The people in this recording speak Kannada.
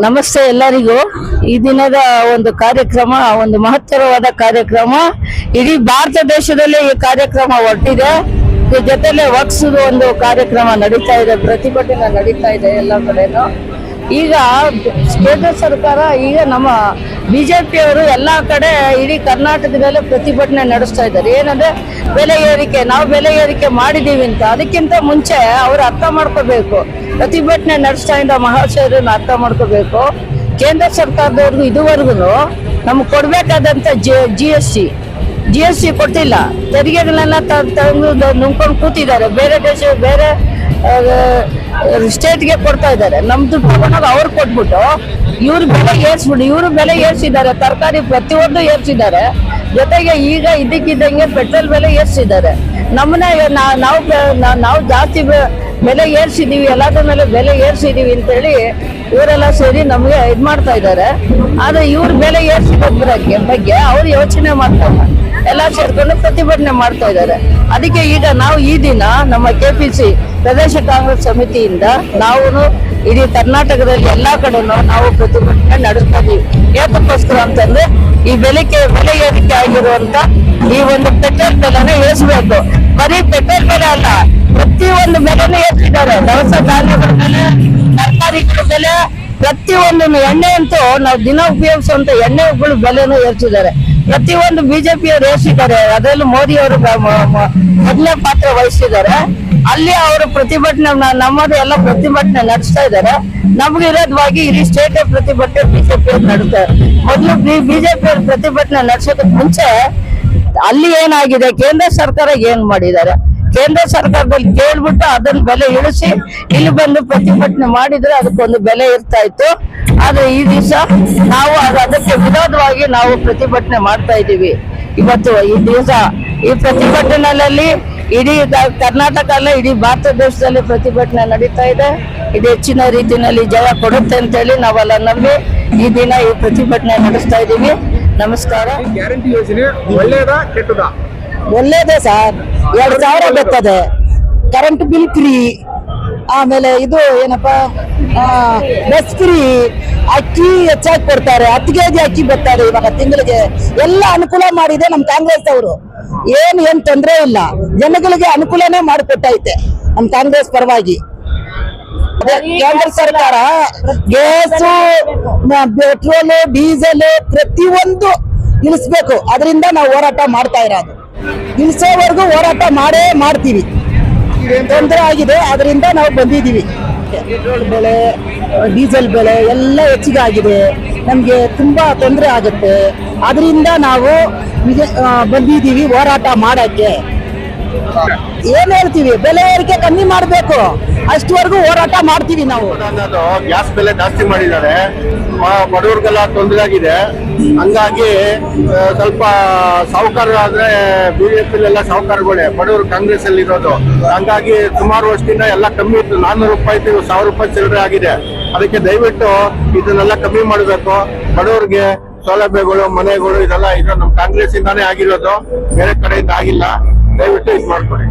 ನಮಸ್ತೆ ಎಲ್ಲರಿಗೂ. ಈ ದಿನದ ಒಂದು ಕಾರ್ಯಕ್ರಮ, ಒಂದು ಮಹತ್ತರವಾದ ಕಾರ್ಯಕ್ರಮ. ಇಡೀ ಭಾರತ ದೇಶದಲ್ಲಿ ಈ ಕಾರ್ಯಕ್ರಮ ಇದ್ರ ಜೊತೆಲೆ ವಕ್ಸದ ಒಂದು ಕಾರ್ಯಕ್ರಮ ನಡೀತಾ ಇದೆ, ಪ್ರತಿಭಟನೆ ನಡೀತಾ ಇದೆ ಎಲ್ಲ ಕಡೆನೂ. ಈಗ ಕೇಂದ್ರ ಸರ್ಕಾರ, ಈಗ ನಮ್ಮ ಬಿಜೆಪಿಯವರು ಎಲ್ಲ ಕಡೆ ಇಡೀ ಕರ್ನಾಟಕದಲ್ಲೇ ಪ್ರತಿಭಟನೆ ನಡೆಸ್ತಾ ಇದ್ದಾರೆ. ಏನಂದ್ರೆ ಬೆಲೆ ಏರಿಕೆ, ನಾವು ಬೆಲೆ ಏರಿಕೆ ಮಾಡಿದೀವಿ ಅಂತ. ಅದಕ್ಕಿಂತ ಮುಂಚೆ ಅವರು ಅರ್ಥ ಮಾಡ್ಕೋಬೇಕು. ಪ್ರತಿಭಟನೆ ನಡೆಸ್ತಾ ಇದ್ದ ಮಹಾಶಯರನ್ನ ಅರ್ಥ ಮಾಡ್ಕೋಬೇಕು. ಕೇಂದ್ರ ಸರ್ಕಾರದವ್ರಿಗೂ ಇದುವರೆಗೂ ನಮ್ಗೆ ಕೊಡ್ಬೇಕಾದಂತ G S C G S T ಕೊಟ್ಟಿಲ್ಲ. ತೆರಿಗೆಗಳನ್ನೆಲ್ಲ ತಂದು ನುಂಗ್ಕೊಂಡು ಕೂತಿದ್ದಾರೆ. ಬೇರೆ ದೇಶ, ಬೇರೆ ಸ್ಟೇಟ್ಗೆ ಕೊಡ್ತಾ ಇದ್ದಾರೆ. ನಮ್ ದುಡ್ಡು ತಗೊಂಡಾಗ ಅವ್ರು ಕೊಟ್ಬಿಟ್ಟು ಇವ್ರ ಬೆಲೆ ಏರ್ಸ್ಬಿಟ್ಟು, ಇವ್ರ ಬೆಲೆ ಏರ್ಸಿದ್ದಾರೆ. ತರಕಾರಿ ಪ್ರತಿಯೊಂದು ಏರ್ಸಿದ್ದಾರೆ. ಜೊತೆಗೆ ಈಗ ಇದ್ದಕ್ಕಿದ್ದಂಗೆ ಪೆಟ್ರೋಲ್ ಬೆಲೆ ಏರ್ಸಿದ್ದಾರೆ. ನಮ್ಮನ್ನ ನಾವು ನಾವು ಜಾಸ್ತಿ ಬೆಲೆ ಏರ್ಸಿದೀವಿ, ಎಲ್ಲದ್ರ ಮೇಲೆ ಬೆಲೆ ಏರ್ಸಿದೀವಿ ಅಂತೇಳಿ ಇವರೆಲ್ಲ ಸೇರಿ ನಮಗೆ ಇದ್ ಮಾಡ್ತಾ ಇದ್ದಾರೆ. ಆದ್ರೆ ಇವ್ರ ಬೆಲೆ ಏರ್ಸಿದ್ದಕ್ಕೆ ಬಗ್ಗೆ ಅವ್ರು ಯೋಚನೆ ಮಾಡ್ತಾ ಇಲ್ಲ. ಎಲ್ಲ ಸೇರ್ಕೊಂಡು ಪ್ರತಿಭಟನೆ ಮಾಡ್ತಾ ಇದ್ದಾರೆ. ಅದಕ್ಕೆ ಈಗ ನಾವು ಈ ದಿನ ನಮ್ಮ ಕೆಪಿಸಿ ಪ್ರದೇಶ ಕಾಂಗ್ರೆಸ್ ಸಮಿತಿಯಿಂದ ನಾವು ಇಡೀ ಕರ್ನಾಟಕದಲ್ಲಿ ಎಲ್ಲಾ ಕಡೆನೂ ನಾವು ಪ್ರತಿಭಟನೆ ನಡೆಸ್ತಾ ಇದೀವಿ. ಯಾಕಕ್ಕೋಸ್ಕರ ಅಂತಂದ್ರೆ ಈ ಬೆಲೆಗೆ ಬೆಲೆ ಏರಿಕೆ ಆಗಿರುವಂತ ಈ ಒಂದು ಪೆಟ್ರೋಲ್ ಬೆಲೆನ ಏರಿಸಬೇಕು. ಬರೀ ಪೆಟ್ರೋಲ್ ಬೆಲೆ ಅಲ್ಲ ಪ್ರತಿಯೊಂದು ಬೆಲೆನೂ ಏರಿಸಿದ್ದಾರೆ. ದವಸ ಧಾನ್ಯಗಳ ಬೆಲೆ ತರಕಾರಿಗಳ ಬೆಲೆ ಪ್ರತಿಯೊಂದು ಎಣ್ಣೆ ಅಂತೂ ನಾವು ದಿನ ಉಪಯೋಗಿಸುವಂತ ಎಣ್ಣೆಗಳ ಬೆಲೆನೂ ಏರಿಸಿದ್ದಾರೆ. ಪ್ರತಿಯೊಂದು ಬಿಜೆಪಿಯವರು ಏರಿಸಿದ್ದಾರೆ. ಅದರಲ್ಲೂ ಮೋದಿ ಅವರು ಮೊದಲನೇ ಪಾತ್ರ ವಹಿಸಿದ್ದಾರೆ. ಅಲ್ಲಿ ಅವರು ಪ್ರತಿಭಟನೆ ನಮ್ಮದು ಎಲ್ಲ ಪ್ರತಿಭಟನೆ ನಡೆಸ್ತಾ ಇದ್ದಾರೆ. ನಮ್ಗೆ ಇರೋದ್ವಾಗಿ ಇಡೀ ಸ್ಟೇಟ್ ಪ್ರತಿಭಟನೆ ಬಿಜೆಪಿ ನಡೀತಾರೆ ಮೊದಲು ಬಿಜೆಪಿ ಅವರು ಪ್ರತಿಭಟನೆ ನಡೆಸೋದಕ್ಕೆ ಮುಂಚೆ ಅಲ್ಲಿ ಏನಾಗಿದೆ? ಕೇಂದ್ರ ಸರ್ಕಾರ ಏನ್ ಮಾಡಿದ್ದಾರೆ? ಕೇಂದ್ರ ಸರ್ಕಾರದಲ್ಲಿ ಕೇಳ್ಬಿಟ್ಟು ಅದನ್ನ ಬೆಲೆ ಇಳಿಸಿ ಇಲ್ಲಿ ಬಂದು ಪ್ರತಿಭಟನೆ ಮಾಡಿದ್ರೆ ಅದಕ್ಕೊಂದು ಬೆಲೆ ಇರ್ತಾ ಇತ್ತು. ಆದ್ರೆ ಈ ದಿವಸ ನಾವು ಅದು ಅದಕ್ಕೆ ವಿರೋಧವಾಗಿ ನಾವು ಪ್ರತಿಭಟನೆ ಮಾಡ್ತಾ ಇದ್ದೀವಿ. ಇವತ್ತು ಈ ದಿವಸ ಈ ಪ್ರತಿಭಟನೆಯಲ್ಲಿ ಇಡೀ ಕರ್ನಾಟಕ ಅಲ್ಲ ಇಡೀ ಭಾರತ ದೇಶದಲ್ಲಿ ಪ್ರತಿಭಟನೆ ನಡೀತಾ ಇದೆ. ಇದು ಹೆಚ್ಚಿನ ರೀತಿಯಲ್ಲಿ ಜಯ ಕೊಡುತ್ತೆ ಅಂತೇಳಿ ನಾವೆಲ್ಲ ನಂಬಿ ಈ ದಿನ ಈ ಪ್ರತಿಭಟನೆ ನಡೆಸ್ತಾ ಇದ್ದೀವಿ. ನಮಸ್ಕಾರ. ಗ್ಯಾರಂಟಿ ಯೋಜನೆ ಒಳ್ಳೇದಾ ಕೆಟ್ಟದಾ? ಒಳ್ಳೇದೇ ಸರ್. ಎರಡ್ ಸಾವಿರ ಬರ್ತದೆ. ಕರೆಂಟ್ ಬಿಲ್ ಫ್ರೀ ಆಮೇಲೆ ಇದು ಏನಪ್ಪ ಬಸ್ ಫ್ರೀ ಅಕ್ಕಿ ಹೆಚ್ಚಾಗಿ ಕೊಡ್ತಾರೆ. ಹತ್ತು ಕೆಜಿ ಅಕ್ಕಿ ಬರ್ತಾರೆ ಇವಾಗ ತಿಂಗಳಿಗೆ. ಎಲ್ಲ ಅನುಕೂಲ ಮಾಡಿದೆ ನಮ್ಮ ಕಾಂಗ್ರೆಸ್ ಅವರು ಏನ್ ಏನ್ ತೊಂದರೆ ಇಲ್ಲ. ಜನಗಳಿಗೆ ಅನುಕೂಲನೇ ಮಾಡಿಕೊಟ್ಟೈತೆ ನಮ್ ಕಾಂಗ್ರೆಸ್ ಪರವಾಗಿ. ಕೇಂದ್ರ ಸರ್ಕಾರ ಗ್ಯಾಸು ಪೆಟ್ರೋಲ್ ಡೀಸೆಲ್ ಪ್ರತಿಯೊಂದು ಇಳಿಸ್ಬೇಕು ಅದರಿಂದ ನಾವು ಹೋರಾಟ ಮಾಡ್ತಾ ಇರೋದು. ಇಳಿಸೋವರೆಗೂ ಹೋರಾಟ ಮಾಡೇ ಮಾಡ್ತೀವಿ. ತೊಂದರೆ ಆಗಿದೆ ಅದರಿಂದ ನಾವು ಬಂದಿದ್ದೀವಿ. ಪೆಟ್ರೋಲ್ ಬೆಲೆ ಡೀಸೆಲ್ ಬೆಲೆ ಎಲ್ಲ ಹೆಚ್ಚಿಗೆ ಆಗಿದೆ ನಮಗೆ ತುಂಬ ತೊಂದರೆ ಆಗುತ್ತೆ. ಅದರಿಂದ ನಾವು ಬಂದಿದ್ದೀವಿ ಹೋರಾಟ ಮಾಡೋಕ್ಕೆ. ಏನ್ ಹೇಳ್ತೀವಿ? ಬೆಲೆ ಏರಿಕೆ ಕಮ್ಮಿ ಮಾಡಬೇಕು. ಅಷ್ಟವರೆಗೂ ಹೋರಾಟ ಮಾಡ್ತೀವಿ ನಾವು. ಗ್ಯಾಸ್ ಬೆಲೆ ಜಾಸ್ತಿ ಮಾಡಿದ್ದಾರೆ. ಬಡವ್ರಿಗೆಲ್ಲ ತೊಂದರೆ ಆಗಿದೆ ಹಂಗಾಗಿ ಸ್ವಲ್ಪ ಸಾಹುಕಾರ ಆದ್ರೆ ಬಿಜೆಪಿಲೆಲ್ಲ ಸಾಹುಕಾರಗಳೇ ಬಡವರು ಕಾಂಗ್ರೆಸ್ ಅಲ್ಲಿ ಇರೋದು ಹಂಗಾಗಿ ಸುಮಾರು ವರ್ಷದಿಂದ ಎಲ್ಲ ಕಮ್ಮಿ ಇತ್ತು. ನಾನ್ನೂರು ರೂಪಾಯಿ ಸಾವಿರ ರೂಪಾಯಿ ಚಿಲ್ಲರೆ ಆಗಿದೆ. ಅದಕ್ಕೆ ದಯವಿಟ್ಟು ಇದನ್ನೆಲ್ಲ ಕಮ್ಮಿ ಮಾಡಬೇಕು. ಬಡವರಿಗೆ ಸೌಲಭ್ಯಗಳು, ಮನೆಗಳು, ಇದೆಲ್ಲ ಇದು ನಮ್ಮ ಕಾಂಗ್ರೆಸ್ ಇಂದಾನೇ ಆಗಿರೋದು. ಬೇರೆ ಕಡೆಯಿಂದ ಆಗಿಲ್ಲ. ದಯವಿಟ್ಟು ಇದು ಮಾಡ್ಕೊಡಿ.